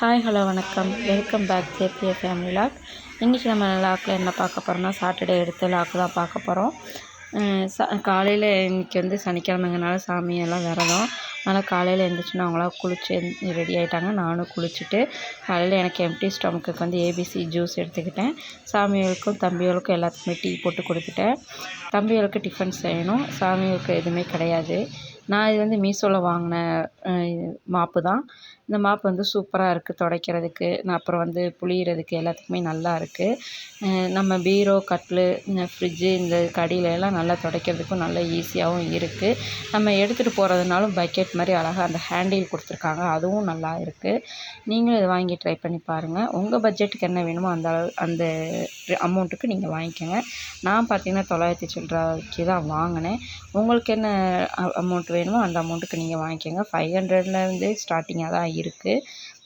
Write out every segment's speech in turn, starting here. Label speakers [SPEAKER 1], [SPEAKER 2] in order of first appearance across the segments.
[SPEAKER 1] Hi hello வணக்கம். Welcome back JBA family vlog இன்றைக்கி நம்ம லாக்கில் என்ன பார்க்க போகிறோம்னா சாட்டர்டே எடுத்து லாக்கு தான் பார்க்க போகிறோம் சா காலையில் இன்றைக்கி வந்து சனிக்கிழமைங்கனால சாமியெல்லாம் விரதம். அதனால் காலையில் எழுந்திரிச்சோன்னா அவங்களாம் குளிச்சு ரெடி ஆகிட்டாங்க நானும் குளிச்சுட்டு காலையில் எனக்கு எம்டி ஸ்டொமக்குக்கு வந்து ஏபிசி ஜூஸ் எடுத்துக்கிட்டேன். சாமிகளுக்கும் தம்பிகளுக்கும் எல்லாத்துக்குமே டீ போட்டு கொடுத்துட்டேன். தம்பிகளுக்கு டிஃபன் செய்யணும். சாமிகளுக்கு எதுவுமே கிடையாது. நான் இது வந்து மீஷோவில் வாங்கின மாப்பு தான். இந்த மாப்பு வந்து சூப்பராக இருக்குது துடைக்கிறதுக்கு. நான் அப்புறம் வந்து புளியறதுக்கு எல்லாத்துக்குமே நல்லா இருக்குது நம்ம பீரோ கட்லு ஃப்ரிட்ஜு இந்த கடியில எல்லாம் நல்லா துடைக்கிறதுக்கும் நல்லா ஈஸியாகவும் இருக்குது நம்ம எடுத்துகிட்டு போகிறதுனாலும் பக்கெட் மாதிரி அழகாக அந்த ஹேண்டில் கொடுத்துருக்காங்க. அதுவும் நல்லா இருக்குது நீங்களும் இதை வாங்கி ட்ரை பண்ணி பாருங்கள் உங்கள் பட்ஜெட்டுக்கு என்ன வேணுமோ அந்த அளவு அந்த அமௌண்ட்டுக்கு நீங்கள் வாங்கிக்கோங்க. நான் பார்த்தீங்கன்னா தொள்ளாயிரத்தி சில்லறைக்கு தான் வாங்கினேன். உங்களுக்கு என்ன அமௌண்ட் வேணுமோ அந்த அமௌண்ட்டுக்கு நீங்கள் வாங்கிக்கோங்க. ஃபைவ் ஹண்ட்ரட்லேருந்து ஸ்டார்டிங்காக தான் இருக்குது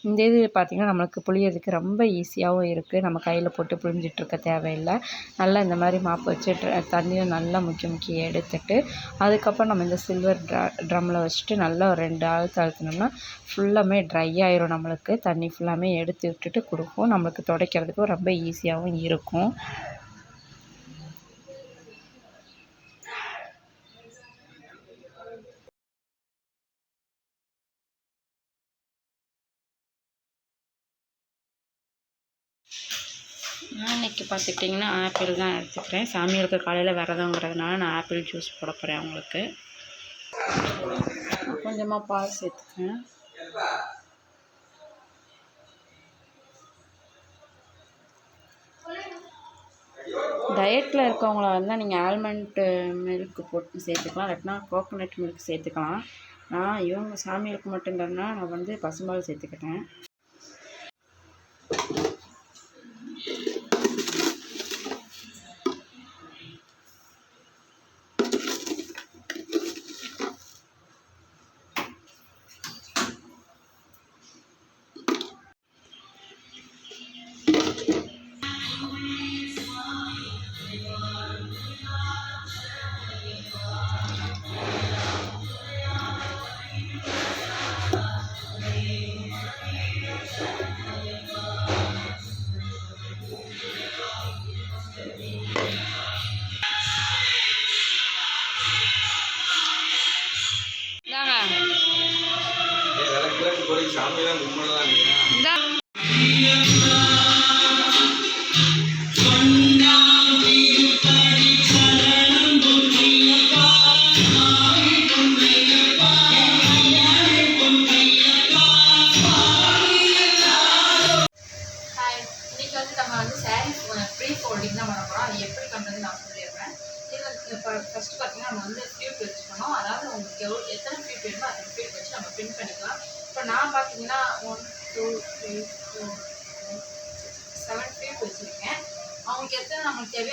[SPEAKER 1] இந்த இது பார்த்திங்கன்னா நம்மளுக்கு புளியறதுக்கு ரொம்ப ஈஸியாகவும் இருக்குது நம்ம கையில் போட்டு புழிஞ்சிட்ருக்க தேவையில்லை. நல்லா இந்த மாதிரி மாப்பு வச்சு தண்ணியை நல்லா முக்கி முக்கி எடுத்துட்டு அதுக்கப்புறம் நம்ம இந்த சில்வர் ட்ர ட்ரம்மில் வச்சுட்டு நல்லா ஒரு ரெண்டு ஆள் தழுத்தினோம்னா ஃபுல்லாமே ட்ரை ஆயிரும் நம்மளுக்கு. தண்ணி ஃபுல்லாமே எடுத்து விட்டுட்டு கொடுக்கும். நம்மளுக்கு துடைக்கிறதுக்கும் ரொம்ப ஈஸியாகவும் இருக்கும். நான் இன்றைக்கி பார்த்துக்கிட்டிங்கன்னா ஆப்பிள் தான் எடுத்துக்கிறேன். சாமிகளுக்கு காலையில் விரதங்கிறதுனால நான் ஆப்பிள் ஜூஸ் போட போகிறேன் அவங்களுக்கு. கொஞ்சமாக பால் சேர்த்துக்கிறேன். டயட்டில் இருக்கவங்களா இருந்தால் நீங்கள் ஆல்மண்ட்டு மில்க் போட்டு சேர்த்துக்கலாம். இல்லாட்டினா கோகோனட் மில்க் சேர்த்துக்கலாம். நான் இவங்க சாமிகளுக்கு இல்லைன்னா நான் வந்து பசும்பால் சேர்த்துக்கிட்டேன்.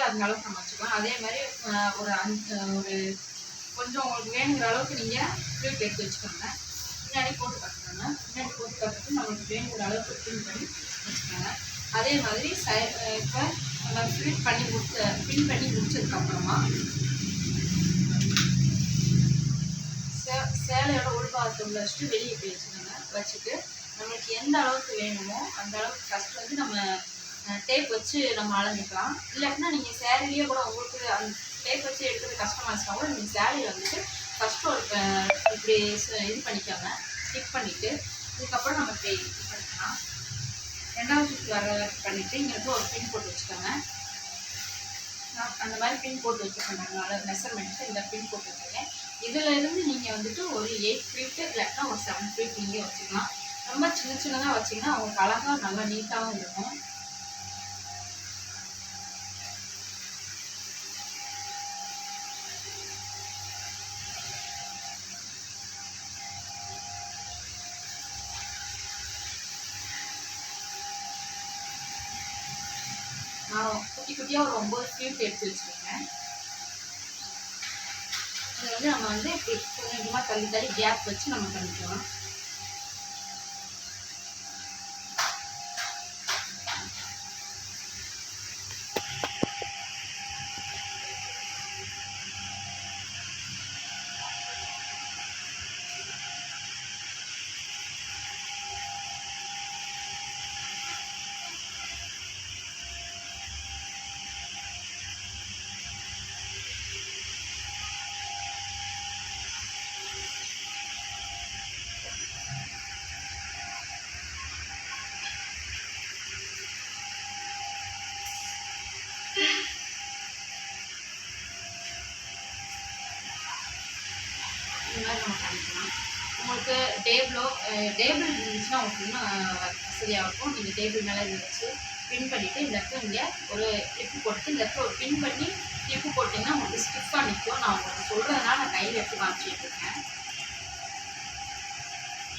[SPEAKER 1] அதனால தேவையோ அந்த அளவுக்கு நம்ம அதே மாதிரி ஒரு அஞ்சு ஒரு கொஞ்சம் உங்களுக்கு வேணுங்கிற அளவுக்கு நீங்கள் ஃப்ளூட் எடுத்து வச்சுக்கோங்க. பின்னாடி போட்டு பார்த்துக்கோங்க பின்னாடி போட்டு கட்டிட்டு நம்மளுக்கு வேணுங்கிற அளவுக்கு பின் பண்ணி வச்சுக்கோங்க. அதே மாதிரி சை இப்போ நம்ம ஃபிட் பண்ணி முடிச்ச பின் பண்ணி முடிச்சதுக்கப்புறமா சே சேலையோட உள்பாகத்தை உள்ள வச்சுட்டு வெளியே போய் வச்சுக்கோங்க. வச்சுட்டு நம்மளுக்கு எந்த அளவுக்கு வேணுமோ அந்த அளவுக்கு ஃபஸ்ட் வந்து நம்ம டேப் வச்சு நம்ம அளந்துக்கலாம் இல்லாட்டினா நீங்கள் சேரீலேயே கூட உங்களுக்கு அந்த டேப் வச்சு எடுக்கிறது கஷ்டமாக இருந்துச்சுன்னா கூட நீங்கள் சேரீயில் வந்துட்டு ஃபஸ்ட்டு ஒரு இப்படி இது பண்ணிக்கோங்க. ஸ்டிக் பண்ணிவிட்டு இதுக்கப்புறம் நம்ம இப்படி இது பண்ணிக்கலாம். ரெண்டாவது சுற்று வர பண்ணிவிட்டு இங்கே வந்து ஒரு பின் போட்டு வச்சுக்கோங்க. நான் அந்த மாதிரி பின் போட்டு வச்சுருக்கேன். மெஷர்மெண்ட்டு இந்த பின் போட்டு வச்சுருக்கேன். இதிலேருந்து நீங்கள் வந்துட்டு ஒரு எயிட் ஃபீட்டு இல்லாட்டினா ஒரு செவன் ஃபீட் நீங்கள் வச்சுக்கலாம். ரொம்ப சின்ன சின்னதாக வச்சிங்கன்னா உங்களுக்கு அழகாக நல்லா நீட்டாகவும் இருக்கும். நான் குட்டி குட்டியாக ஒரு ஒம்பது ஃபீட் எடுத்து வச்சுருக்கேன். இதை வந்து நம்ம வந்து இப்படி கொஞ்சமாக தள்ளி தள்ளி கேப் வச்சு நம்ம பண்ணிக்கலாம்.
[SPEAKER 2] உங்களுக்கு டேபிளோ டேபிள் இருந்துச்சுன்னா உங்களுக்கு இன்னும் வசதியாக இருக்கும் நீங்கள் டேபிள் மேலே இதை வச்சு பின் பண்ணிவிட்டு இந்த இடத்துல இங்கே ஒரு கிளிப்பு போட்டு இந்த இடத்துல ஒரு பின் பண்ணி கிளிப்பு போட்டிங்கன்னா உங்களுக்கு ஸ்டிஃபாக நிற்கும் நான் உங்களுக்கு சொல்கிறதுனால நான் கையில் எடுத்து காமிச்சிட்டு இருக்கேன்.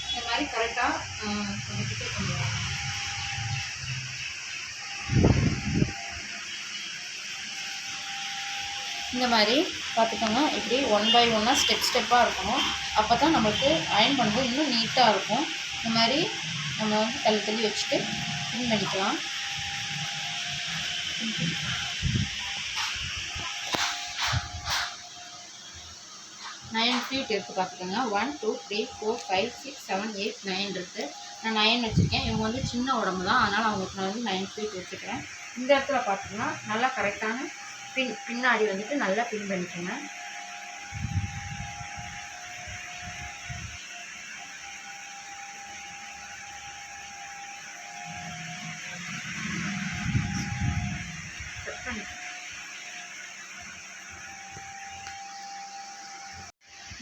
[SPEAKER 2] இந்த மாதிரி கரெக்டாக கொஞ்சம் கிட்ட கொண்டு வரேன் இந்த மாதிரி பார்த்துக்கோங்க. இப்படி ஒன் பை ஒன்னாக ஸ்டெப் ஸ்டெப்பாக இருக்கணும். அப்போ தான் நம்மளுக்கு அயன் பண்ணும்போது இன்னும் நீட்டாக இருக்கும். இந்த மாதிரி நம்ம வந்து தள்ளி தள்ளி வச்சுட்டு பின் பண்ணிக்கலாம். நைன் ஃபீட் இருக்குது பார்த்துக்கோங்க. One two three four five six seven eight nine இருக்குது நான் நைன் வச்சுருக்கேன். இவங்க வந்து சின்ன உடம்பு தான். அதனால் அவங்களுக்கு நான் வந்து நைன் ஃபீட் வச்சுக்கிறேன் இந்த இடத்துல பார்த்தீங்கன்னா நல்லா கரெக்டான பின் பின்னாடி வந்துட்டு நல்லா பின் பண்ணிக்கோங்க.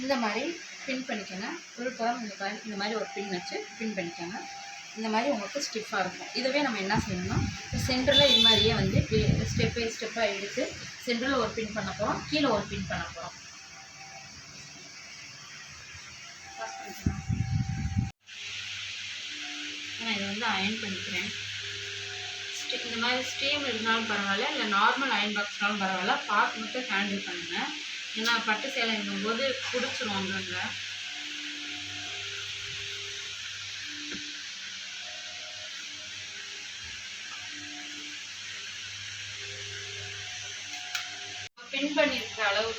[SPEAKER 2] இந்த மாதிரி பின் பண்ணிக்கோங்க. ஒரு புறம் இந்த மாதிரி இந்த மாதிரி ஒரு பின் வச்சு பின் பண்ணிக்கோங்க. இந்த மாதிரி உங்களுக்கு ஸ்டிஃபாக இருக்கும். இதுவே நம்ம என்ன செய்யணும்னா சென்டரில் இது மாதிரியே வந்து ஸ்டெப் பை ஸ்டெப்பாக எடுத்து சென்டரில் ஒரு பின் பண்ண போகிறோம் கீழே ஒரு பின் பண்ண போகிறோம் நான் இதை வந்து அயன் பண்ணிக்கிறேன். இந்த மாதிரி ஸ்டீம் இருந்தாலும் பரவாயில்ல இல்லை நார்மல் அயன் பாக்ஸ்னாலும் பரவாயில்ல. பார்த்து மட்டும் ஹேண்டில் பண்ணுங்கள் ஏன்னா பட்டு சேலைங்கும் போது பிடிச்சிரும் அங்கங்க பின்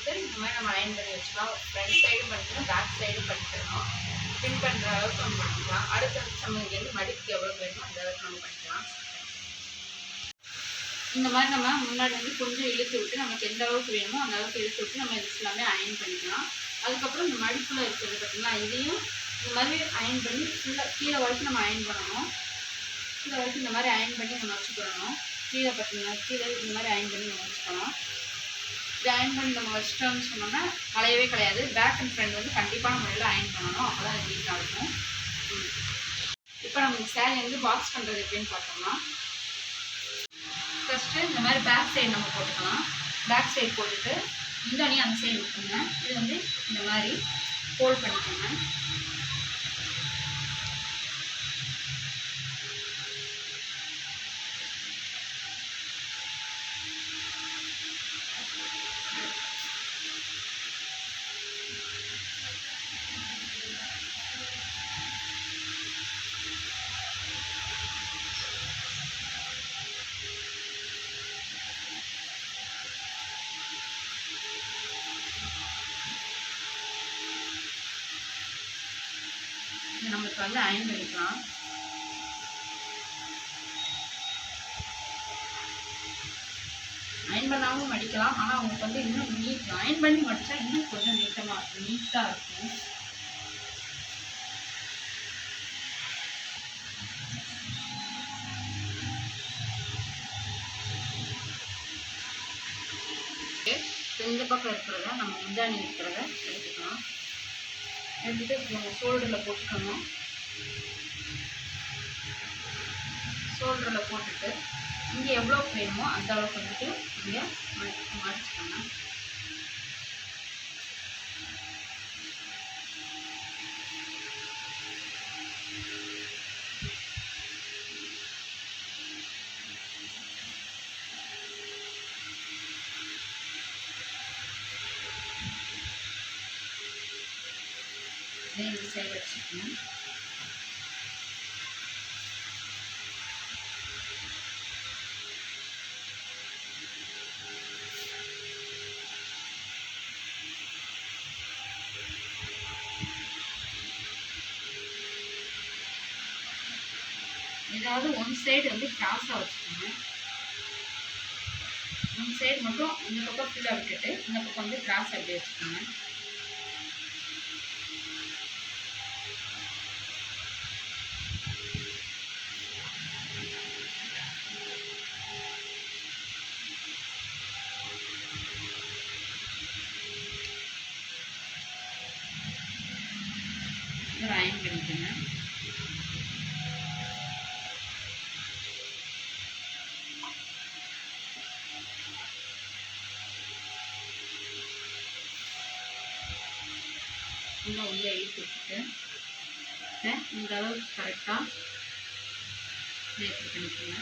[SPEAKER 2] பண்ணியிருக்கிற இந்த மாதிரி நம்ம அயன் பண்ணி வச்சுக்கலாம். ஃப்ரண்ட் சைடும் பண்ணிக்கலாம் பேக் சைடும் பண்ணிக்கலாம் பின் பண்ணுற அளவுக்கு நம்ம பண்ணிக்கலாம். அடுத்த நம்ம இங்கேருந்து மடிப்பு எவ்வளோ வேணுமோ அந்த அளவுக்கு நம்ம பண்ணிக்கலாம். இந்த மாதிரி நம்ம முன்னாடி வந்து கொஞ்சம் இழுத்து விட்டு நமக்கு எந்த அளவுக்கு வேணுமோ அந்த அளவுக்கு இழுத்து விட்டு நம்ம இது ஃபுல்லாமே அயன் பண்ணிக்கலாம். அதுக்கப்புறம் இந்த மடிப்பில் இருக்கிறது பார்த்தீங்கன்னா இதையும் இந்த மாதிரி அயன் பண்ணி ஃபுல்லாக கீழே வரைக்கும் நம்ம அயன் பண்ணணும். கீழே வரைக்கும் இந்த மாதிரி அயன் பண்ணி நம்ம வச்சுக்கிறணும் கீழே பார்த்தீங்கன்னா கீழே இந்த மாதிரி அயன் பண்ணி நம்ம வச்சுக்கணும் ஜாயின் பண்ணி நம்ம வச்சிட்டோம்னு சொன்னோம்னா கலையவே கிடையாது. பேக் அண்ட் ஃப்ரண்ட் வந்து கண்டிப்பான முறையில் அயன் பண்ணணும். அப்போ தான் நீட்டாக இருக்கும் இப்போ நம்ம சேரீ வந்து பாக்ஸ் பண்ணுறது எப்படின்னு பார்த்தோம்னா ஃபஸ்ட்டு இந்த மாதிரி பேக் சைடு நம்ம போட்டுக்கலாம். பேக் சைடு போட்டுட்டு இந்த அணி அந்த சைடு விட்டுருங்க இது வந்து இந்த மாதிரி ஃபோல்ட் பண்ணிக்கோங்க. வந்து அயன் பண்ணிக்கலாம் அயன் பண்ணாமல் மடிக்கலாம் ஆனால் உங்களுக்கு வந்து இன்னும் நீட் அயன் பண்ணி மடித்தா இன்னும் கொஞ்சம் நீட்டமாக இருக்கும். நீட்டாக இருக்கும் இந்த பக்கம் இருக்கிறத நம்ம முந்தாணி இருக்கிறத எடுத்துக்கலாம். எடுத்துட்டு நம்ம ஷோல்டரில் போட்டுக்கணும். ஷோல்டரில் போட்டுட்டு இங்கே எவ்வளோ வேணுமோ அந்த அளவுக்கு வந்துட்டு இங்கே மடிச்சுக்கோங்க இதே இந்த சைடு வச்சுக்கணும் அதாவது ஒன் சைடு வந்து கிராஸாக வச்சுக்கோங்க. ஒன் சைடு மட்டும் இந்த பக்கம் ஃபுல்லாக விட்டுட்டு இந்த பக்கம் வந்து கிராஸ் அப்படி வச்சுக்கோங்க. ஒரு அயன் பண்ணிக்கோங்க. அளவுக்கு கரெக்டாக பண்ணிக்கோங்க.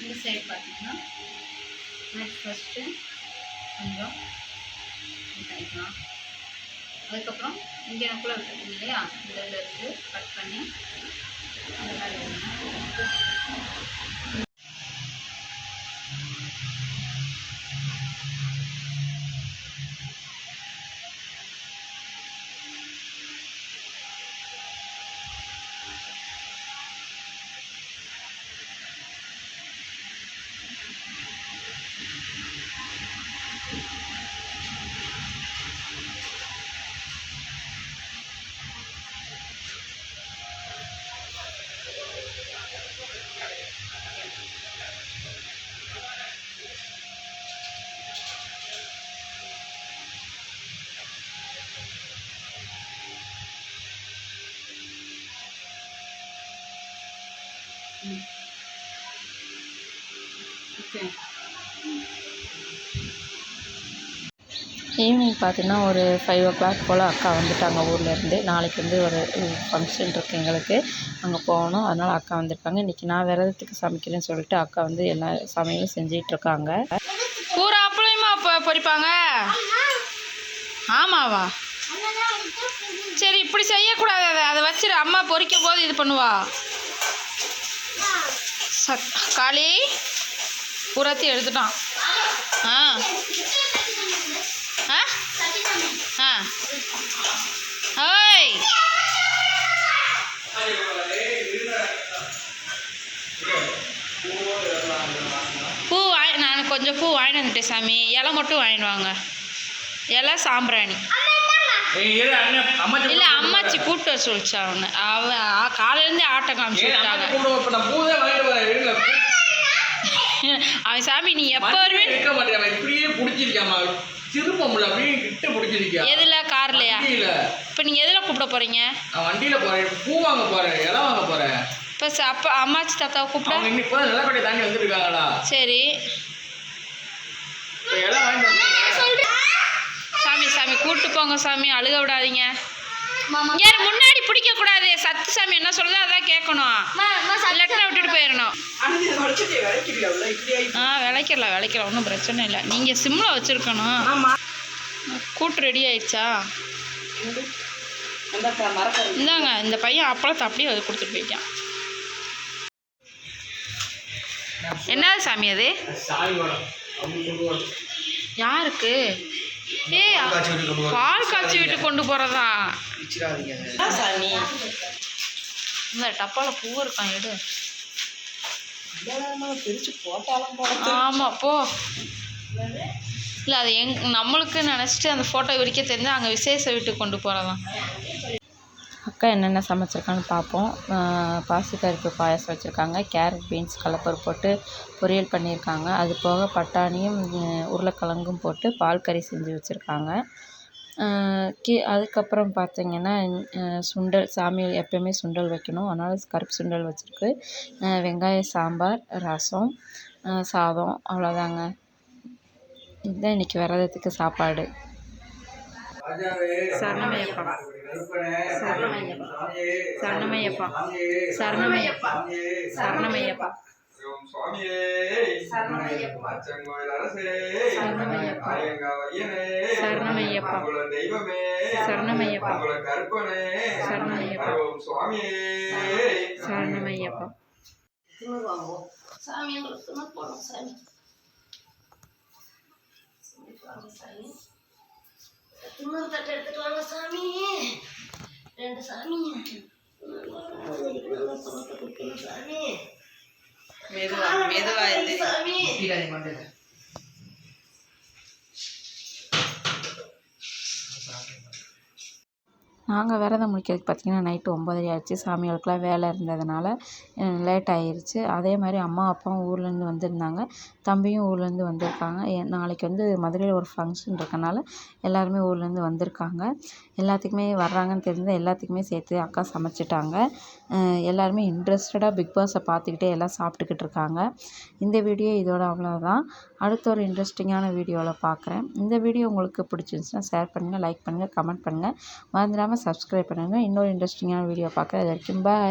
[SPEAKER 2] இந்த சைடு பார்த்தீங்கன்னா நெக்ஸ்ட் ஃபஸ்ட்டு கொஞ்சம் பண்ணிக்கலாம். அதுக்கப்புறம் இங்கே எனக்குள்ளே இருக்குது இல்லையா? இதில் இருந்து கட் பண்ணி. அந்த மாதிரி வைங்க. ஈவினிங் பார்த்தீங்கன்னா ஒரு ஃபைவ் ஓ கிளாக் போல் அக்கா வந்துட்டாங்க ஊர்லேருந்து நாளைக்கு வந்து ஒரு ஃபங்க்ஷன் இருக்குது எங்களுக்கு. அங்கே போகணும். அதனால் அக்கா வந்திருக்காங்க. இன்றைக்கி நான் விரதத்துக்கு சமைக்கிறேன்னு சொல்லிட்டு அக்கா வந்து எல்லா சமையலும் செஞ்சிகிட்ருக்காங்க பூரா அப்பளையுமா அப்போ பொரிப்பாங்க? ஆமாவா? சரி இப்படி செய்யக்கூடாது அதை. அதை வச்சிரு. அம்மா பொறிக்கும் போது இது பண்ணுவா. சக் காளி புறத்தி எடுத்துட்டான். ஆ. ஆ ஆ ஓய் பூ வாங்கி நான் கொஞ்சம் பூ வாங்கிட்டு வந்துட்டேன் சாமி. இலை மட்டும் வாங்கிட்டு வாங்க. இலை சாம்பிராணி. இல்லை அம்மாச்சி கூப்பிட்டு வர சொல்லிச்சா அவனை அவ ஆ- காலையிலேருந்தே ஆட்டம் காமிச்சு விட்டாங்க. அவன் சாமி நீ எப்போ வருவே எதில்? கார்லையா? இப்போ நீங்கள் எதில் கூப்பிட போகிறீங்க
[SPEAKER 3] வண்டியில போறேன். பூ வாங்க போறேன். இலை வாங்க போறேன்.
[SPEAKER 2] இப்போ அப்பா அம்மாச்சி தாத்தாவை கூப்பிட
[SPEAKER 3] அவங்க இன்னைக்கு போய் நல்லபடியா தாண்டி வந்துருக்காங்களா?
[SPEAKER 2] சரி.
[SPEAKER 3] இப்போ இலை
[SPEAKER 2] சாமி சாமி கூப்பிட்டு போங்க சாமி. அழுக விடாதீங்க. முன்னாடி பிடிக்க கூடாது. சத்து சாமி என்ன சொல்லுதோ அதான் கேட்கணும். இல்லாட்டினா விட்டுட்டு போயிடணும் ஆ விளைக்கலாம் விளைக்கலாம் ஒன்றும் பிரச்சனை இல்லை. நீங்கள் சிம்மில் வச்சுருக்கணும். கூட்டு ரெடி ஆயிடுச்சா? இந்தாங்க இந்த பையன் அப்பளத்தை அப்படியே அது கொடுத்துட்டு போயிட்டான். என்னது சாமி அது? யாருக்கு? ஏய் பால் காய்ச்சி வீட்டு கொண்டு போகிறதா சாமி. இந்த டப்பாவில் பூ இருக்கான் எடு. ஆமாம் போ. இல்லை அது எங் நம்மளுக்கு நினச்சிட்டு அந்த ஃபோட்டோ விரிக்க தெரிஞ்சு அங்கே விசேஷ வீட்டுக்கு கொண்டு போகிறதான் அக்கா என்னென்ன சமைச்சிருக்கான்னு பார்ப்போம் பாசிப்பருப்பு பாயாசம் வச்சுருக்காங்க. கேரட் பீன்ஸ் கலப்பருப்பு போட்டு பொரியல் பண்ணியிருக்காங்க. அது போக பட்டாணியும் உருளைக்கிழங்கும் போட்டு பால் கறி செஞ்சு வச்சுருக்காங்க. கீ அதுக்கப்புறம் பார்த்தீங்கன்னா சுண்டல் சாமி எப்போயுமே சுண்டல் வைக்கணும். அதனால் கருப்பு சுண்டல் வச்சுருக்கு. வெங்காய சாம்பார் ரசம் சாதம் அவ்வளோதாங்க. இதுதான் இன்றைக்கி விரதத்துக்கு சாப்பாடு. சரணமையப்பா. சரணமையப்பா. சரணமையப்பா. சரணமையப்பா. சரணமையப்பா.
[SPEAKER 4] ஓம் சுவாமியே. அச்சங்கோயில் அரசே.
[SPEAKER 2] சரணமையப்பா.
[SPEAKER 4] ஐயங்காவையனே
[SPEAKER 2] சரணமையப்பா.
[SPEAKER 4] குல தெய்வமே.
[SPEAKER 2] சரணமையப்பா.
[SPEAKER 4] குல கற்பனே
[SPEAKER 2] சரணமையப்பா.
[SPEAKER 4] ஓம் சுவாமியே.
[SPEAKER 2] சரணமையப்பா.
[SPEAKER 5] சாமி எங்களுக்கு துணை போடும் சாமி. வாங்க சாமி. துணர் தட்டை எடுத்துட்டு வாங்க சாமி. ரெண்டு சாமி. சாமி.
[SPEAKER 2] மெதுவா மெதுவா
[SPEAKER 5] சாமி
[SPEAKER 2] நாங்கள் விரதம் முடிக்கிறதுக்கு பார்த்திங்கன்னா நைட்டு ஒம்பதரை ஆச்சு சாமிகளுக்கெலாம் வேலை இருந்ததுனால லேட் ஆயிருச்சு. அதே மாதிரி அம்மா அப்பாவும் ஊர்லேருந்து வந்திருந்தாங்க. தம்பியும் ஊர்லேருந்து வந்திருக்காங்க. ஏ- நாளைக்கு வந்து மதுரையில் ஒரு ஃபங்க்ஷன் இருக்கனால எல்லாருமே ஊர்லேருந்து வந்திருக்காங்க. எல்லாத்துக்குமே வர்றாங்கன்னு தெரிஞ்சு எல்லாத்துக்குமே சேர்த்து அக்கா சமைச்சிட்டாங்க. எல்லாருமே இன்ட்ரெஸ்டடாக பிக் பாஸை பார்த்துக்கிட்டே எல்லாம் சாப்பிட்டுக்கிட்டு இருக்காங்க. இந்த வீடியோ இதோட அவ்வளோதான்
[SPEAKER 1] அடுத்த ஒரு இன்ட்ரெஸ்டிங்கான வீடியோவில் பார்க்குறேன். இந்த வீடியோ உங்களுக்கு பிடிச்சிருந்துச்சுன்னா ஷேர் பண்ணுங்கள் லைக் பண்ணுங்கள் கமெண்ட் பண்ணுங்கள் மறந்துடாமல் சப்ஸ்கிரைப் பண்ணுங்கள் இன்னொரு இன்ட்ரெஸ்டிங்கான வீடியோ பார்க்குறேன் அது வரைக்கும் பாய்